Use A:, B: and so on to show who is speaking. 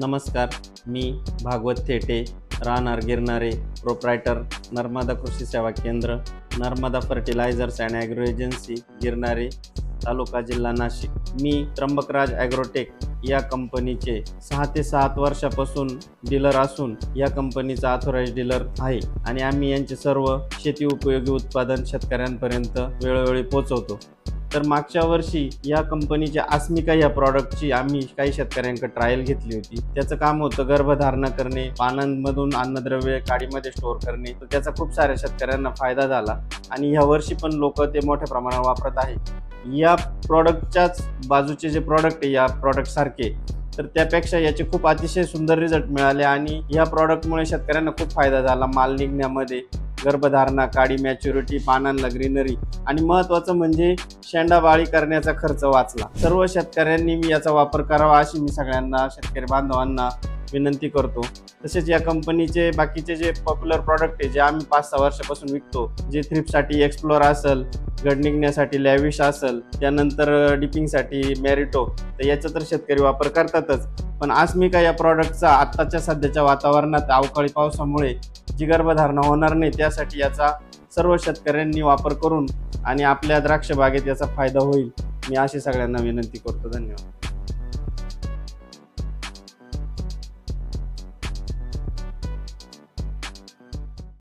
A: नमस्कार मी भागवत थेटे राहणार गिरणारे प्रोप्रायटर नर्मदा कृषी सेवा केंद्र Narmada fertilisers and agro agency Girnare तालुका जिल्हा नाशिक. मी त्र्यंबकराज ॲग्रोटेक या कंपनीचे सहा ते सात वर्षापासून डीलर असून या कंपनीचा ऑथोराईज डीलर आहे आणि आम्ही यांचे सर्व शेती उपयोगी उत्पादन शेतकऱ्यांपर्यंत वेळोवेळी पोहोचवतो. तर मागच्या वर्षी या कंपनीच्या आस्मिका या प्रॉडक्टची आम्ही काही शेतकऱ्यांकडे ट्रायल घेतली होती. त्याचं काम होतं गर्भधारणा करणे पानांमधून अन्नद्रव्य काडीमध्ये स्टोअर करणे. तर त्याचा खूप साऱ्या शेतकऱ्यांना फायदा झाला आणि ह्या वर्षी पण लोक ते मोठ्या प्रमाणावर वापरत आहे. या प्रॉडक्टच्याच बाजूचे जे प्रॉडक्ट आहे या प्रॉडक्ट सारखे तर त्यापेक्षा याचे खूप अतिशय सुंदर रिझल्ट मिळाले आणि या प्रॉडक्टमुळे शेतकऱ्यांना खूप फायदा झाला. माल निघण्यामध्ये गर्भधारणा काडी मॅच्युरिटी पानांना ग्रीनरी आणि महत्त्वाचं म्हणजे शेंडाबाळी करण्याचा खर्च वाचला. सर्व शेतकऱ्यांनी मी याचा वापर करावा अशी मी सगळ्यांना शेतकरी बांधवांना विनंती करतो. तसेच या कंपनीचे बाकीचे जे पॉप्युलर प्रॉडक्ट आहे जे आम्ही पाच सहा वर्षापासून विकतो जे थ्रिपसाठी एक्सप्लोर असेल गड निघण्यासाठी लॅविश असेल त्यानंतर डिपिंगसाठी मॅरिटो तर याचा तर शेतकरी वापर करतातच. पण आज मी का या प्रॉडक्टचा आत्ताच्या सध्याच्या वातावरणात अवकाळी पावसामुळे जी गर्भधारणा होणार नाही त्यासाठी याचा सर्व शेतकऱ्यांनी वापर करून आणि आपल्या द्राक्ष बागेत याचा फायदा होईल. मी अशी सगळ्यांना विनंती करतो. धन्यवाद.